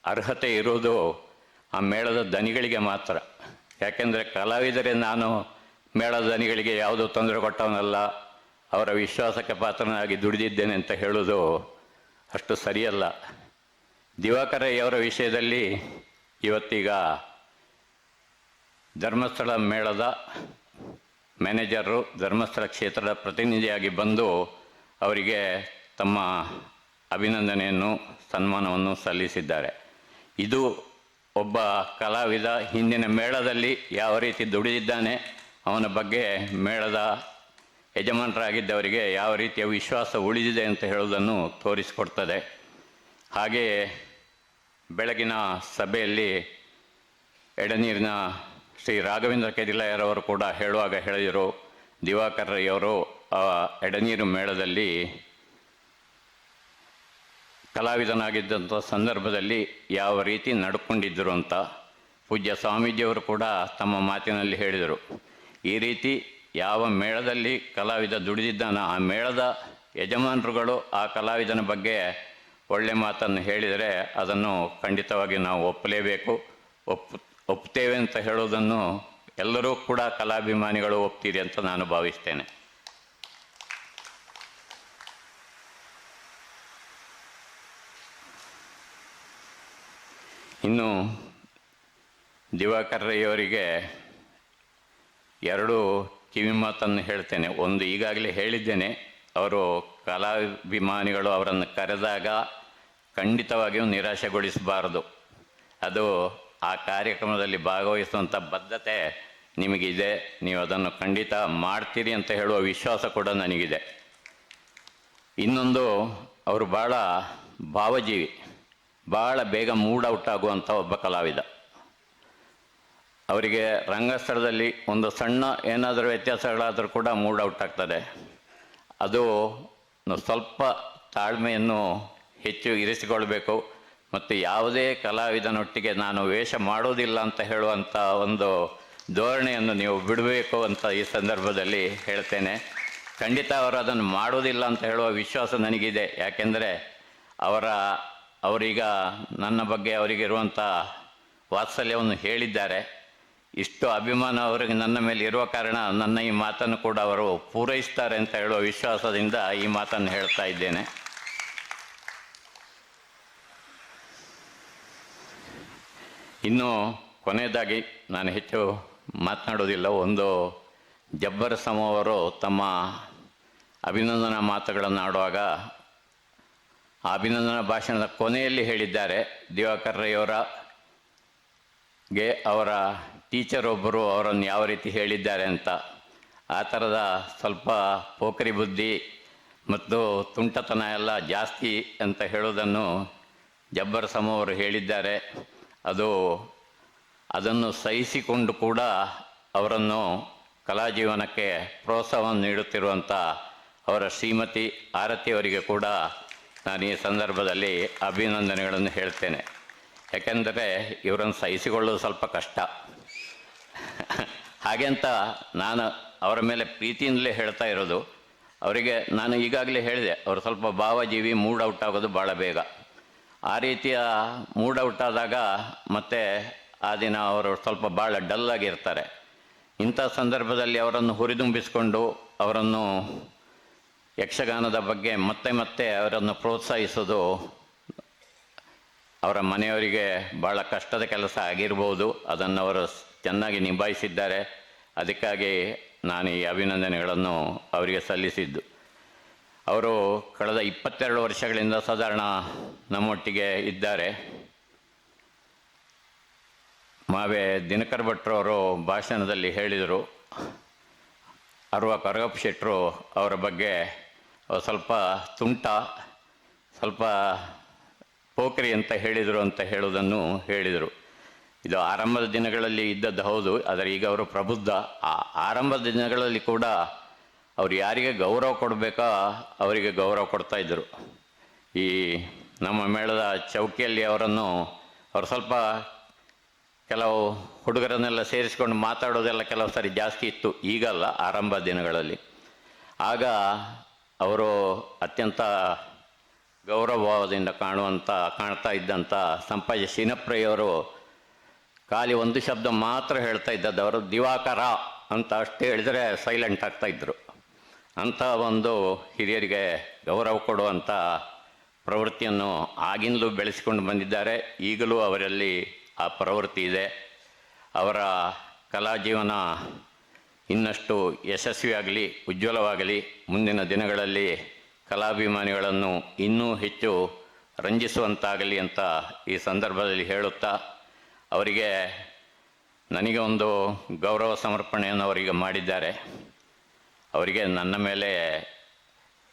ಅರ್ಹತೆ ಇರುವುದು ಆ ಮೇಳದ ದನಿಗಳಿಗೆ ಮಾತ್ರ. ಯಾಕೆಂದರೆ ಕಲಾವಿದರೆ ನಾನು ಮೇಳದ ದನಿಗಳಿಗೆ ಯಾವುದೋ ತೊಂದರೆ ಕೊಟ್ಟವನಲ್ಲ, ಅವರ ವಿಶ್ವಾಸಕ್ಕೆ ಪಾತ್ರನಾಗಿ ದುಡಿದಿದ್ದೇನೆ ಅಂತ ಹೇಳೋದು ಅಷ್ಟು ಸರಿಯಲ್ಲ. ದಿವಾಕರಯ್ಯವರ ವಿಷಯದಲ್ಲಿ ಇವತ್ತೀಗ ಧರ್ಮಸ್ಥಳ ಮೇಳದ ಮ್ಯಾನೇಜರು ಧರ್ಮಸ್ಥಳ ಕ್ಷೇತ್ರದ ಪ್ರತಿನಿಧಿಯಾಗಿ ಬಂದು ಅವರಿಗೆ ತಮ್ಮ ಅಭಿನಂದನೆಯನ್ನು, ಸನ್ಮಾನವನ್ನು ಸಲ್ಲಿಸಿದ್ದಾರೆ. ಇದು ಒಬ್ಬ ಕಲಾವಿದ ಹಿಂದಿನ ಮೇಳದಲ್ಲಿ ಯಾವ ರೀತಿ ದುಡಿದಿದ್ದಾನೆ, ಅವನ ಬಗ್ಗೆ ಮೇಳದ ಯಜಮಾನರಾಗಿದ್ದವರಿಗೆ ಯಾವ ರೀತಿಯ ವಿಶ್ವಾಸ ಉಳಿದಿದೆ ಅಂತ ಹೇಳುವುದನ್ನು ತೋರಿಸಿಕೊಡ್ತದೆ. ಹಾಗೆಯೇ ಬೆಳಗಿನ ಸಭೆಯಲ್ಲಿ ಎಡನೀರಿನ ಶ್ರೀ ರಾಘವೇಂದ್ರ ಕೆದಿಲಾಯರವರು ಕೂಡ ಹೇಳುವಾಗ ಹೇಳಿದರು ದಿವಾಕರ್ ರೈಯವರು ಆ ಎಡನೀರು ಮೇಳದಲ್ಲಿ ಕಲಾವಿದನಾಗಿದ್ದಂಥ ಸಂದರ್ಭದಲ್ಲಿ ಯಾವ ರೀತಿ ನಡ್ಕೊಂಡಿದ್ದರು ಅಂತ ಪೂಜ್ಯ ಸ್ವಾಮೀಜಿಯವರು ಕೂಡ ತಮ್ಮ ಮಾತಿನಲ್ಲಿ ಹೇಳಿದರು. ಈ ರೀತಿ ಯಾವ ಮೇಳದಲ್ಲಿ ಕಲಾವಿದ ದುಡಿದಿದ್ದಾನ ಆ ಮೇಳದ ಯಜಮಾನರುಗಳು ಆ ಕಲಾವಿದನ ಬಗ್ಗೆ ಒಳ್ಳೆ ಮಾತನ್ನು ಹೇಳಿದರೆ ಅದನ್ನು ಖಂಡಿತವಾಗಿ ನಾವು ಒಪ್ಪಲೇಬೇಕು. ಒಪ್ಪು ಒಪ್ತೇವೆ ಅಂತ ಹೇಳೋದನ್ನು ಎಲ್ಲರೂ ಕೂಡ ಕಲಾಭಿಮಾನಿಗಳು ಒಪ್ತೀರಿ ಅಂತ ನಾನು ಭಾವಿಸ್ತೇನೆ. ಇನ್ನು ದಿವಾಕರ್ ರೈಯವರಿಗೆ ಎರಡು ಕಿವಿ ಮಾತನ್ನು ಹೇಳ್ತೇನೆ. ಒಂದು ಈಗಾಗಲೇ ಹೇಳಿದ್ದೇನೆ, ಅವರು ಕಲಾಭಿಮಾನಿಗಳು ಅವರನ್ನು ಕರೆದಾಗ ಖಂಡಿತವಾಗಿಯೂ ನಿರಾಶೆಗೊಳಿಸಬಾರದು. ಅದು ಆ ಕಾರ್ಯಕ್ರಮದಲ್ಲಿ ಭಾಗವಹಿಸುವಂಥ ಬದ್ಧತೆ ನಿಮಗಿದೆ. ನೀವು ಅದನ್ನು ಖಂಡಿತ ಮಾಡ್ತೀರಿ ಅಂತ ಹೇಳುವ ವಿಶ್ವಾಸ ಕೂಡ ನನಗಿದೆ. ಇನ್ನೊಂದು, ಅವರು ಭಾಳ ಭಾವಜೀವಿ. ಭಾಳ ಬೇಗ ಮೂಡ್ ಔಟ್ ಆಗುವಂಥ ಒಬ್ಬ ಕಲಾವಿದ. ಅವರಿಗೆ ರಂಗಸ್ಥಳದಲ್ಲಿ ಒಂದು ಸಣ್ಣ ಏನಾದರೂ ವ್ಯತ್ಯಾಸಗಳಾದರೂ ಕೂಡ ಮೂಡ್ ಔಟ್ ಆಗ್ತದೆ. ಅದು ಸ್ವಲ್ಪ ತಾಳ್ಮೆಯನ್ನು ಹೆಚ್ಚು ಇರಿಸಿಕೊಳ್ಬೇಕು ಮತ್ತು ಯಾವುದೇ ಕಲಾವಿದನೊಟ್ಟಿಗೆ ನಾನು ವೇಷ ಮಾಡೋದಿಲ್ಲ ಅಂತ ಹೇಳುವಂಥ ಒಂದು ಧೋರಣೆಯನ್ನು ನೀವು ಬಿಡಬೇಕು ಅಂತ ಈ ಸಂದರ್ಭದಲ್ಲಿ ಹೇಳ್ತೇನೆ. ಖಂಡಿತ ಅವರು ಅದನ್ನು ಮಾಡೋದಿಲ್ಲ ಅಂತ ಹೇಳುವ ವಿಶ್ವಾಸ ನನಗಿದೆ. ಯಾಕೆಂದರೆ ಅವರ, ಅವರೀಗ ನನ್ನ ಬಗ್ಗೆ ಅವರಿಗಿರುವಂಥ ವಾತ್ಸಲ್ಯವನ್ನು ಹೇಳಿದ್ದಾರೆ. ಇಷ್ಟು ಅಭಿಮಾನ ಅವರಿಗೆ ನನ್ನ ಮೇಲೆ ಇರುವ ಕಾರಣ ನನ್ನ ಈ ಮಾತನ್ನು ಕೂಡ ಅವರು ಪೂರೈಸ್ತಾರೆ ಅಂತ ಹೇಳುವ ವಿಶ್ವಾಸದಿಂದ ಈ ಮಾತನ್ನು ಹೇಳ್ತಾ ಇದ್ದೇನೆ. ಇನ್ನು ಕೊನೆಯದಾಗಿ ನಾನು ಹೆಚ್ಚು ಮಾತನಾಡೋದಿಲ್ಲ ಒಂದು ಜಬ್ಬರ್ ಅವರು ತಮ್ಮ ಅಭಿನಂದನಾ ಮಾತುಗಳನ್ನು ಆಡುವಾಗ ಆ ಅಭಿನಂದನಾ ಭಾಷಣದ ಕೊನೆಯಲ್ಲಿ ಹೇಳಿದ್ದಾರೆ, ದಿವಾಕರ್ ರೈಯವರಗೆ ಅವರ ಟೀಚರ್ ಒಬ್ಬರು ಅವರನ್ನು ಯಾವ ರೀತಿ ಹೇಳಿದ್ದಾರೆ ಅಂತ, ಆ ಥರದ ಸ್ವಲ್ಪ ಪೋಖರಿ ಬುದ್ಧಿ ಮತ್ತು ತುಂಟತನ ಎಲ್ಲ ಜಾಸ್ತಿ ಅಂತ ಹೇಳೋದನ್ನು ಜಬ್ಬರ್ ಸಮ ಅವರು ಹೇಳಿದ್ದಾರೆ. ಅದು ಅದನ್ನು ಸಹಿಸಿಕೊಂಡು ಕೂಡ ಅವರನ್ನು ಕಲಾ ಜೀವನಕ್ಕೆ ಪ್ರೋತ್ಸಾಹವನ್ನು ನೀಡುತ್ತಿರುವಂಥ ಅವರ ಶ್ರೀಮತಿ ಆರತಿ ಅವರಿಗೆ ಕೂಡ ನಾನು ಈ ಸಂದರ್ಭದಲ್ಲಿ ಅಭಿನಂದನೆಗಳನ್ನು ಹೇಳ್ತೇನೆ. ಯಾಕೆಂದರೆ ಇವರನ್ನು ಸಹಿಸಿಕೊಳ್ಳೋದು ಸ್ವಲ್ಪ ಕಷ್ಟ. ಹಾಗೆ ಅಂತ ನಾನು ಅವರ ಮೇಲೆ ಪ್ರೀತಿಯಿಂದಲೇ ಹೇಳ್ತಾ ಇರೋದು. ಅವರಿಗೆ ನಾನು ಈಗಾಗಲೇ ಹೇಳಿದೆ, ಅವರು ಸ್ವಲ್ಪ ಭಾವಜೀವಿ ಮೂಡ್ ಔಟ್ ಆಗೋದು ಭಾಳ ಬೇಗ. ಆ ರೀತಿಯ ಮೂಡ್ ಔಟ್ ಆದಾಗ ಮತ್ತೆ ಆ ದಿನ ಅವರು ಸ್ವಲ್ಪ ಭಾಳ ಡಲ್ ಆಗಿರ್ತಾರೆ. ಇಂಥ ಸಂದರ್ಭದಲ್ಲಿ ಅವರನ್ನು ಹುರಿದುಂಬಿಸಿಕೊಂಡು ಅವರನ್ನು ಯಕ್ಷಗಾನದ ಬಗ್ಗೆ ಮತ್ತೆ ಮತ್ತೆ ಅವರನ್ನು ಪ್ರೋತ್ಸಾಹಿಸೋದು ಅವರ ಮನೆಯವರಿಗೆ ಭಾಳ ಕಷ್ಟದ ಕೆಲಸ ಆಗಿರ್ಬೋದು. ಅದನ್ನು ಅವರು ಚೆನ್ನಾಗಿ ನಿಭಾಯಿಸಿದ್ದಾರೆ. ಅದಕ್ಕಾಗಿ ನಾನು ಈ ಅಭಿನಂದನೆಗಳನ್ನು ಅವರಿಗೆ ಸಲ್ಲಿಸಿದ್ದು. ಅವರು ಕಳೆದ ಇಪ್ಪತ್ತೆರಡು ವರ್ಷಗಳಿಂದ ಸಾಧಾರಣ ನಮ್ಮೊಟ್ಟಿಗೆ ಇದ್ದಾರೆ. ಮಾವೆ ದಿನಕರ್ ಭಟ್ರವರು ಭಾಷಣದಲ್ಲಿ ಹೇಳಿದರು, ಅರುವ ಕರಗಪ್ಪ ಶೆಟ್ಟರು ಅವರ ಬಗ್ಗೆ ಸ್ವಲ್ಪ ತುಂಟ, ಸ್ವಲ್ಪ ಪೋಕರಿ ಅಂತ ಹೇಳಿದರು ಅಂತ ಹೇಳುವುದನ್ನು ಹೇಳಿದರು. ಇದು ಆರಂಭದ ದಿನಗಳಲ್ಲಿ ಇದ್ದದ್ದು ಹೌದು, ಆದರೆ ಈಗ ಅವರು ಪ್ರಬುದ್ಧ. ಆ ಆರಂಭದ ದಿನಗಳಲ್ಲಿ ಕೂಡ ಅವ್ರು ಯಾರಿಗೆ ಗೌರವ ಕೊಡಬೇಕಾ, ಅವರಿಗೆ ಗೌರವ ಕೊಡ್ತಾ ಇದ್ದರು. ಈ ನಮ್ಮ ಮೇಳದ ಚೌಕಿಯಲ್ಲಿ ಅವರನ್ನು ಅವರು ಸ್ವಲ್ಪ ಕೆಲವು ಹುಡುಗರನ್ನೆಲ್ಲ ಸೇರಿಸಿಕೊಂಡು ಮಾತಾಡೋದೆಲ್ಲ ಕೆಲವು ಸಾರಿ ಜಾಸ್ತಿ ಇತ್ತು, ಈಗಲ್ಲ ಆರಂಭ ದಿನಗಳಲ್ಲಿ. ಆಗ ಅವರು ಅತ್ಯಂತ ಗೌರವದಿಂದ ಕಾಣುವಂಥ ಕಾಣ್ತಾ ಇದ್ದಂಥ ಸಂಪಾಜಿ ಶೀನಪ್ರಿಯವರು ಖಾಲಿ ಒಂದು ಶಬ್ದ ಮಾತ್ರ ಹೇಳ್ತಾ ಇದ್ದದ್ದು. ಅವರು ದಿವಾಕರ ಅಂತ ಅಷ್ಟೇ ಹೇಳಿದರೆ ಸೈಲೆಂಟ್ ಇದ್ದರು ಅಂಥ ಒಂದು ಹಿರಿಯರಿಗೆ ಗೌರವ ಕೊಡುವಂಥ ಪ್ರವೃತ್ತಿಯನ್ನು ಆಗಿಂದಲೂ ಬೆಳೆಸಿಕೊಂಡು ಬಂದಿದ್ದಾರೆ. ಈಗಲೂ ಅವರಲ್ಲಿ ಆ ಪ್ರವೃತ್ತಿ ಇದೆ. ಅವರ ಕಲಾ ಜೀವನ ಇನ್ನಷ್ಟು ಯಶಸ್ವಿಯಾಗಲಿ, ಉಜ್ವಲವಾಗಲಿ. ಮುಂದಿನ ದಿನಗಳಲ್ಲಿ ಕಲಾಭಿಮಾನಿಗಳನ್ನು ಇನ್ನೂ ಹೆಚ್ಚು ರಂಜಿಸುವಂತಾಗಲಿ ಅಂತ ಈ ಸಂದರ್ಭದಲ್ಲಿ ಹೇಳುತ್ತಾ ಅವರಿಗೆ ನನಗೆ ಒಂದು ಗೌರವ ಸಮರ್ಪಣೆಯನ್ನು ಅವರಿಗೆ ಮಾಡಿದ್ದಾರೆ. ಅವರಿಗೆ ನನ್ನ ಮೇಲೆ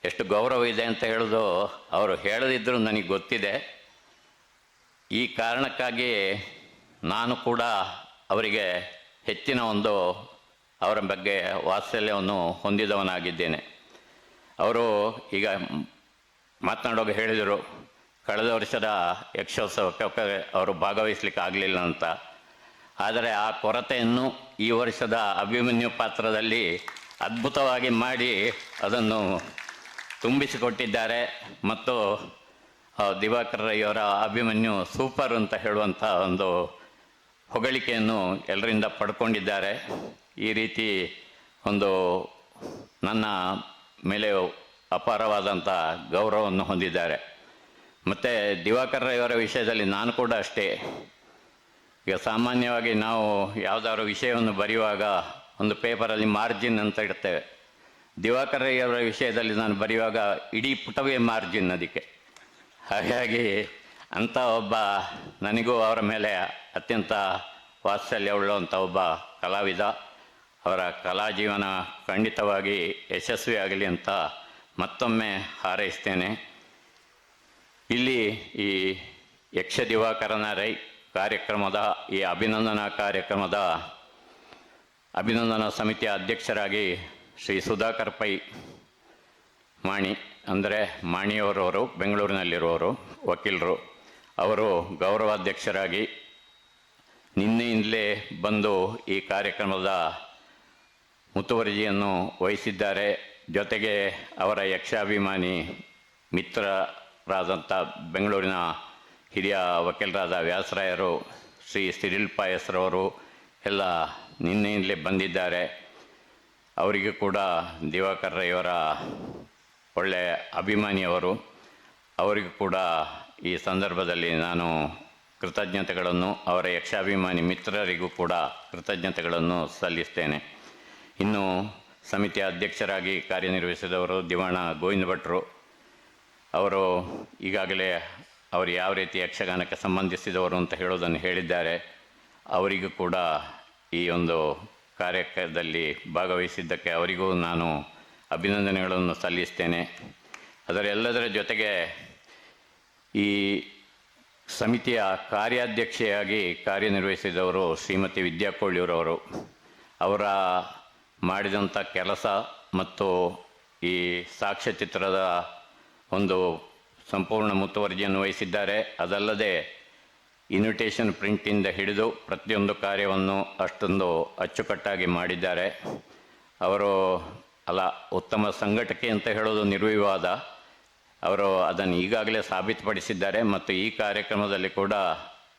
ಎಷ್ಟು ಗೌರವ ಇದೆ ಅಂತ ಹೇಳೋದು ಅವರು ಹೇಳದಿದ್ದರೂ ನನಗೆ ಗೊತ್ತಿದೆ. ಈ ಕಾರಣಕ್ಕಾಗಿ ನಾನು ಕೂಡ ಅವರಿಗೆ ಹೆಚ್ಚಿನ ಒಂದು ಅವರ ಬಗ್ಗೆ ವಾತ್ಸಲ್ಯವನ್ನು ಹೊಂದಿದವನಾಗಿದ್ದೇನೆ. ಅವರು ಈಗ ಮಾತನಾಡುವಾಗ ಹೇಳಿದರು ಕಳೆದ ವರ್ಷದ ಯಕ್ಷೋತ್ಸವಕ್ಕೆ ಅವರು ಭಾಗವಹಿಸ್ಲಿಕ್ಕೆ ಆಗಲಿಲ್ಲ ಅಂತ. ಆದರೆ ಆ ಕೊರತೆಯನ್ನು ಈ ವರ್ಷದ ಅಭಿಮನ್ಯು ಪಾತ್ರದಲ್ಲಿ ಅದ್ಭುತವಾಗಿ ಮಾಡಿ ಅದನ್ನು ತುಂಬಿಸಿಕೊಟ್ಟಿದ್ದಾರೆ. ಮತ್ತು ದಿವಾಕರ ಇವರ ರೈಯವರ ಅಭಿಮನ್ಯು ಸೂಪರ್ ಅಂತ ಹೇಳುವಂಥ ಒಂದು ಹೊಗಳಿಕೆಯನ್ನು ಎಲ್ಲರಿಂದ ಪಡ್ಕೊಂಡಿದ್ದಾರೆ. ಈ ರೀತಿ ಒಂದು ನನ್ನ ಮೇಲೆ ಅಪಾರವಾದಂಥ ಗೌರವವನ್ನು ಹೊಂದಿದ್ದಾರೆ. ಮತ್ತು ದಿವಾಕರ್ ಇವರ ವಿಷಯದಲ್ಲಿ ನಾನು ಕೂಡ ಅಷ್ಟೇ. ಈಗ ಸಾಮಾನ್ಯವಾಗಿ ನಾವು ಯಾವುದಾದ್ರು ವಿಷಯವನ್ನು ಬರೆಯುವಾಗ ಒಂದು ಪೇಪರಲ್ಲಿ ಮಾರ್ಜಿನ್ ಅಂತ ಇಡ್ತೇವೆ. ದಿವಾಕರ್ ರೈಯವರ ವಿಷಯದಲ್ಲಿ ನಾನು ಬರೆಯುವಾಗ ಇಡೀ ಪುಟವೇ ಮಾರ್ಜಿನ್ ಅದಕ್ಕೆ. ಹಾಗಾಗಿ ಅಂಥ ಒಬ್ಬ ನನಗೂ ಅವರ ಮೇಲೆ ಅತ್ಯಂತ ವಾತ್ಸಲ್ಯ ಉಳ್ಳುವಂಥ ಒಬ್ಬ ಕಲಾವಿದ, ಅವರ ಕಲಾ ಜೀವನ ಖಂಡಿತವಾಗಿ ಯಶಸ್ವಿಯಾಗಲಿ ಅಂತ ಮತ್ತೊಮ್ಮೆ ಹಾರೈಸ್ತೇನೆ. ಇಲ್ಲಿ ಈ ಯಕ್ಷ ದಿವಾಕರನ ರೈ ಕಾರ್ಯಕ್ರಮದ, ಈ ಅಭಿನಂದನಾ ಕಾರ್ಯಕ್ರಮದ ಅಭಿನಂದನಾ ಸಮಿತಿಯ ಅಧ್ಯಕ್ಷರಾಗಿ ಶ್ರೀ ಸುಧಾಕರ್ ಪೈ ಮಾಣಿ, ಅಂದರೆ ಮಾಣಿಯವರವರು, ಬೆಂಗಳೂರಿನಲ್ಲಿರುವವರು, ವಕೀಲರು, ಅವರು ಗೌರವಾಧ್ಯಕ್ಷರಾಗಿ ನಿನ್ನೆಯಿಂದಲೇ ಬಂದು ಈ ಕಾರ್ಯಕ್ರಮದ ಮುತುವರ್ಜಿಯನ್ನು ವಹಿಸಿದ್ದಾರೆ. ಜೊತೆಗೆ ಅವರ ಯಕ್ಷಾಭಿಮಾನಿ ಮಿತ್ರರಾದಂಥ ಬೆಂಗಳೂರಿನ ಹಿರಿಯ ವಕೀಲರಾದ ವ್ಯಾಸರಾಯರು, ಶ್ರೀ ಸಿರಿಲ್ ಪಾಯಸ್ರವರು ಎಲ್ಲ ನಿನ್ನೆಯಿಂದಲೇ ಬಂದಿದ್ದಾರೆ. ಅವರಿಗೆ ಕೂಡ ದಿವಾಕರ್ ಇವರ ಒಳ್ಳೆಯ ಅಭಿಮಾನಿಯವರು. ಅವರಿಗೂ ಕೂಡ ಈ ಸಂದರ್ಭದಲ್ಲಿ ನಾನು ಕೃತಜ್ಞತೆಗಳನ್ನು, ಅವರ ಯಕ್ಷಾಭಿಮಾನಿ ಮಿತ್ರರಿಗೂ ಕೂಡ ಕೃತಜ್ಞತೆಗಳನ್ನು ಸಲ್ಲಿಸ್ತೇನೆ. ಇನ್ನು ಸಮಿತಿಯ ಅಧ್ಯಕ್ಷರಾಗಿ ಕಾರ್ಯನಿರ್ವಹಿಸಿದವರು ದಿವಾಣ ಗೋವಿಂದ ಭಟ್ರು ಅವರು ಈಗಾಗಲೇ ಅವರು ಯಾವ ರೀತಿ ಯಕ್ಷಗಾನಕ್ಕೆ ಸಂಬಂಧಿಸಿದವರು ಅಂತ ಹೇಳೋದನ್ನು ಹೇಳಿದ್ದಾರೆ. ಅವರಿಗೂ ಕೂಡ ಈ ಒಂದು ಕಾರ್ಯಕ್ರಮದಲ್ಲಿ ಭಾಗವಹಿಸಿದ್ದಕ್ಕೆ ಅವರಿಗೂ ನಾನು ಅಭಿನಂದನೆಗಳನ್ನು ಸಲ್ಲಿಸ್ತೇನೆ. ಅದರೆಲ್ಲದರ ಜೊತೆಗೆ ಈ ಸಮಿತಿಯ ಕಾರ್ಯಾಧ್ಯಕ್ಷೆಯಾಗಿ ಕಾರ್ಯನಿರ್ವಹಿಸಿದವರು ಶ್ರೀಮತಿ ವಿದ್ಯಾ ಕೊಳ್ಳಿಯವರವರು ಅವರ ಮಾಡಿದಂಥ ಕೆಲಸ ಮತ್ತು ಈ ಸಾಕ್ಷ್ಯಚಿತ್ರದ ಒಂದು ಸಂಪೂರ್ಣ ಮುತುವರ್ಜಿಯನ್ನು ವಹಿಸಿದ್ದಾರೆ. ಅದಲ್ಲದೆ ಇನ್ವಿಟೇಷನ್ ಪ್ರಿಂಟಿಂದ ಹಿಡಿದು ಪ್ರತಿಯೊಂದು ಕಾರ್ಯವನ್ನು ಅಷ್ಟೊಂದು ಅಚ್ಚುಕಟ್ಟಾಗಿ ಮಾಡಿದ್ದಾರೆ. ಅವರು ಅಲ್ಲ ಉತ್ತಮ ಸಂಘಟಕೆ ಅಂತ ಹೇಳೋದು ನಿರ್ವಿವಾದ. ಅವರು ಅದನ್ನು ಈಗಾಗಲೇ ಸಾಬೀತುಪಡಿಸಿದ್ದಾರೆ ಮತ್ತು ಈ ಕಾರ್ಯಕ್ರಮದಲ್ಲಿ ಕೂಡ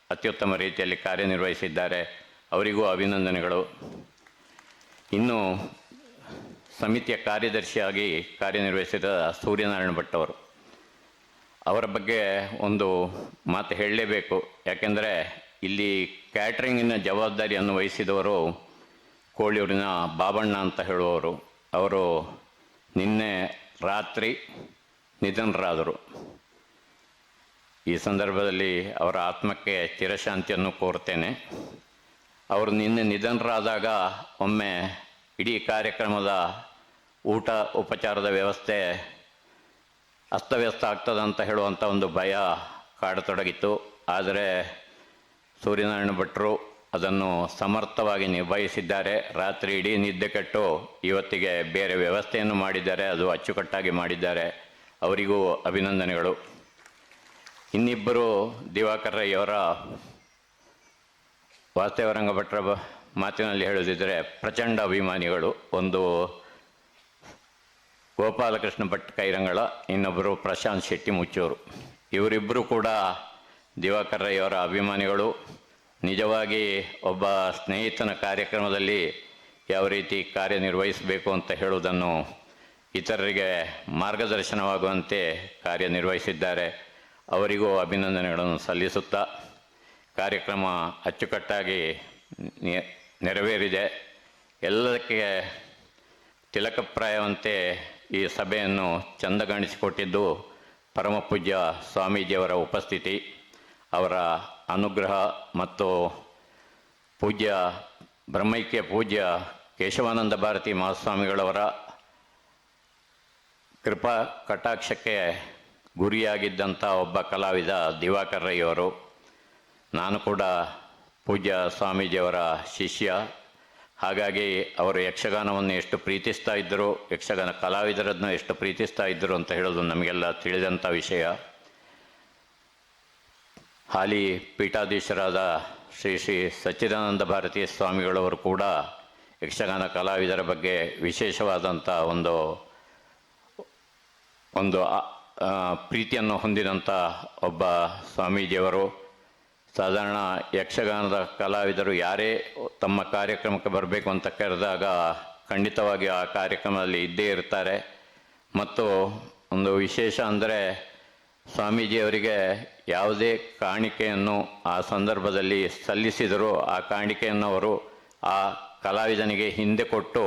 ಅತ್ಯುತ್ತಮ ರೀತಿಯಲ್ಲಿ ಕಾರ್ಯನಿರ್ವಹಿಸಿದ್ದಾರೆ. ಅವರಿಗೂ ಅಭಿನಂದನೆಗಳು. ಇನ್ನು ಸಮಿತಿಯ ಕಾರ್ಯದರ್ಶಿಯಾಗಿ ಕಾರ್ಯನಿರ್ವಹಿಸಿದ ಸೂರ್ಯನಾರಾಯಣ ಭಟ್ ಅವರು. ಅವರ ಬಗ್ಗೆ ಒಂದು ಮಾತು ಹೇಳಲೇಬೇಕು. ಯಾಕೆಂದರೆ ಇಲ್ಲಿ ಕ್ಯಾಟ್ರಿಂಗಿನ ಜವಾಬ್ದಾರಿಯನ್ನು ವಹಿಸಿದವರು ಕೋಳಿಯೂರಿನ ಬಾಬಣ್ಣ ಅಂತ ಹೇಳುವವರು. ಅವರು ನಿನ್ನೆ ರಾತ್ರಿ ನಿಧನರಾದರು. ಈ ಸಂದರ್ಭದಲ್ಲಿ ಅವರ ಆತ್ಮಕ್ಕೆ ಚಿರಶಾಂತಿಯನ್ನು ಕೋರ್ತೇನೆ ಅವರು ನಿನ್ನೆ ನಿಧನರಾದಾಗ ಒಮ್ಮೆ ಇಡೀ ಕಾರ್ಯಕ್ರಮದ ಊಟ ಉಪಚಾರದ ವ್ಯವಸ್ಥೆ ಅಸ್ತವ್ಯಸ್ತ ಆಗ್ತದೆ ಅಂತ ಹೇಳುವಂಥ ಒಂದು ಭಯ ಕಾಡತೊಡಗಿತ್ತು. ಆದರೆ ಸೂರ್ಯನಾರಾಯಣ ಭಟ್ರು ಅದನ್ನು ಸಮರ್ಥವಾಗಿ ನಿಭಾಯಿಸಿದ್ದಾರೆ. ರಾತ್ರಿ ಇಡೀ ನಿದ್ದೆ ಕೆಟ್ಟು ಇವತ್ತಿಗೆ ಬೇರೆ ವ್ಯವಸ್ಥೆಯನ್ನು ಮಾಡಿದ್ದಾರೆ. ಅದು ಅಚ್ಚುಕಟ್ಟಾಗಿ ಮಾಡಿದ್ದಾರೆ. ಅವರಿಗೂ ಅಭಿನಂದನೆಗಳು. ಇನ್ನಿಬ್ಬರು ದಿವಾಕರ್ ರೈಯವರ ವಾಸ್ತವರಂಗ ಭಟ್ರ ಮಾತಿನಲ್ಲಿ ಹೇಳುತ್ತಿದ್ದರೆ ಪ್ರಚಂಡ ಅಭಿಮಾನಿಗಳು. ಒಂದು ಗೋಪಾಲಕೃಷ್ಣ ಭಟ್ ಕೈರಂಗಳ ಇನ್ನೊಬ್ಬರು ಪ್ರಶಾಂತ್ ಶೆಟ್ಟಿ ಮುಚ್ಚೂರು. ಇವರಿಬ್ಬರು ಕೂಡ ದಿವಾಕರ್ ರೈಯವರ ಅಭಿಮಾನಿಗಳು. ನಿಜವಾಗಿ ಒಬ್ಬ ಸ್ನೇಹಿತನ ಕಾರ್ಯಕ್ರಮದಲ್ಲಿ ಯಾವ ರೀತಿ ಕಾರ್ಯನಿರ್ವಹಿಸಬೇಕು ಅಂತ ಹೇಳುವುದನ್ನು ಇತರರಿಗೆ ಮಾರ್ಗದರ್ಶನವಾಗುವಂತೆ ಕಾರ್ಯನಿರ್ವಹಿಸಿದ್ದಾರೆ. ಅವರಿಗೂ ಅಭಿನಂದನೆಗಳನ್ನು ಸಲ್ಲಿಸುತ್ತಾ ಕಾರ್ಯಕ್ರಮ ಅಚ್ಚುಕಟ್ಟಾಗಿ ನೆರವೇರಿದೆ. ಎಲ್ಲದಕ್ಕೆ ತಿಲಕಪ್ರಾಯವಂತೆ ಈ ಸಭೆಯನ್ನು ಚಂದಗಾಣಿಸಿಕೊಟ್ಟಿದ್ದು ಪರಮ ಪೂಜ್ಯ ಸ್ವಾಮೀಜಿಯವರ ಉಪಸ್ಥಿತಿ, ಅವರ ಅನುಗ್ರಹ ಮತ್ತು ಪೂಜ್ಯ ಬ್ರಹ್ಮೈಕ್ಯ ಪೂಜ್ಯ ಕೇಶವಾನಂದ ಭಾರತಿ ಮಹಾಸ್ವಾಮಿಗಳವರ ಕೃಪಾ ಕಟಾಕ್ಷಕ್ಕೆ ಗುರಿಯಾಗಿದ್ದಂಥ ಒಬ್ಬ ಕಲಾವಿದ ದಿವಾಕರ್ ರೈಯವರು, ನಾನು ಕೂಡ ಪೂಜ್ಯ ಸ್ವಾಮೀಜಿಯವರ ಶಿಷ್ಯ. ಹಾಗಾಗಿ ಅವರು ಯಕ್ಷಗಾನವನ್ನು ಎಷ್ಟು ಪ್ರೀತಿಸ್ತಾ ಇದ್ದರು, ಯಕ್ಷಗಾನ ಕಲಾವಿದರನ್ನು ಎಷ್ಟು ಪ್ರೀತಿಸ್ತಾ ಇದ್ದರು ಅಂತ ಹೇಳೋದು ನಮಗೆಲ್ಲ ತಿಳಿದಂಥ ವಿಷಯ. ಹಾಲಿ ಪೀಠಾಧೀಶರಾದ ಶ್ರೀ ಶ್ರೀ ಸಚ್ಚಿದಾನಂದ ಭಾರತೀಯ ಸ್ವಾಮಿಗಳವರು ಕೂಡ ಯಕ್ಷಗಾನ ಕಲಾವಿದರ ಬಗ್ಗೆ ವಿಶೇಷವಾದಂಥ ಒಂದು ಒಂದು ಪ್ರೀತಿಯನ್ನು ಹೊಂದಿದಂಥ ಒಬ್ಬ ಸ್ವಾಮೀಜಿಯವರು. ಸಾಧಾರಣ ಯಕ್ಷಗಾನದ ಕಲಾವಿದರು ಯಾರೇ ತಮ್ಮ ಕಾರ್ಯಕ್ರಮಕ್ಕೆ ಬರಬೇಕು ಅಂತ ಕರೆದಾಗ ಖಂಡಿತವಾಗಿ ಆ ಕಾರ್ಯಕ್ರಮದಲ್ಲಿ ಇದ್ದೇ ಇರ್ತಾರೆ. ಮತ್ತು ಒಂದು ವಿಶೇಷ ಅಂದರೆ ಸ್ವಾಮೀಜಿಯವರಿಗೆ ಯಾವುದೇ ಕಾಣಿಕೆಯನ್ನು ಆ ಸಂದರ್ಭದಲ್ಲಿ ಸಲ್ಲಿಸಿದರೂ ಆ ಕಾಣಿಕೆಯನ್ನು ಅವರು ಆ ಕಲಾವಿದನಿಗೆ ಹಿಂದೆ ಕೊಟ್ಟು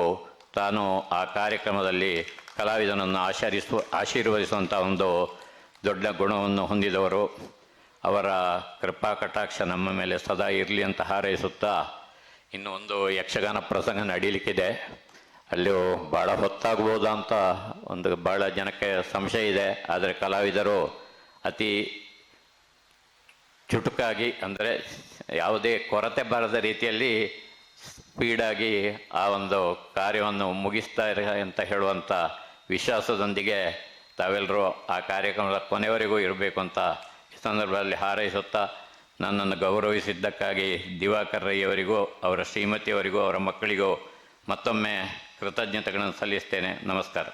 ತಾನು ಆ ಕಾರ್ಯಕ್ರಮದಲ್ಲಿ ಕಲಾವಿದನನ್ನು ಆಶೀರ್ವಿಸುವ ಆಶೀರ್ವದಿಸುವಂಥ ಒಂದು ದೊಡ್ಡ ಗುಣವನ್ನು ಹೊಂದಿದವರು. ಅವರ ಕೃಪಾ ಕಟಾಕ್ಷ ನಮ್ಮ ಮೇಲೆ ಸದಾ ಇರಲಿ ಅಂತ ಹಾರೈಸುತ್ತಾ ಇನ್ನು ಒಂದು ಯಕ್ಷಗಾನ ಪ್ರಸಂಗ ನಡೀಲಿಕ್ಕಿದೆ. ಅಲ್ಲಿ ಭಾಳ ಹೊತ್ತಾಗ್ಬೋದಾ ಅಂತ ಒಂದು ಭಾಳ ಜನಕ್ಕೆ ಸಂಶಯ ಇದೆ. ಆದರೆ ಕಲಾವಿದರು ಅತಿ ಚುಟುಕಾಗಿ ಅಂದರೆ ಯಾವುದೇ ಕೊರತೆ ಬಾರದ ರೀತಿಯಲ್ಲಿ ಸ್ಪೀಡಾಗಿ ಆ ಒಂದು ಕಾರ್ಯವನ್ನು ಮುಗಿಸ್ತಾರೆ ಅಂತ ಹೇಳುವಂಥ ವಿಶ್ವಾಸದೊಂದಿಗೆ ತಾವೆಲ್ಲರೂ ಆ ಕಾರ್ಯಕ್ರಮದ ಕೊನೆವರೆಗೂ ಇರಬೇಕು ಅಂತ ಸಂದರ್ಭದಲ್ಲಿ ಹಾರೈಸುತ್ತಾ ನನ್ನನ್ನು ಗೌರವಿಸಿದ್ದಕ್ಕಾಗಿ ದಿವಾಕರ್ ರೈಯವರಿಗೂ ಅವರ ಶ್ರೀಮತಿಯವರಿಗೂ ಅವರ ಮಕ್ಕಳಿಗೂ ಮತ್ತೊಮ್ಮೆ ಕೃತಜ್ಞತೆಗಳನ್ನು ಸಲ್ಲಿಸ್ತೇನೆ. ನಮಸ್ಕಾರ.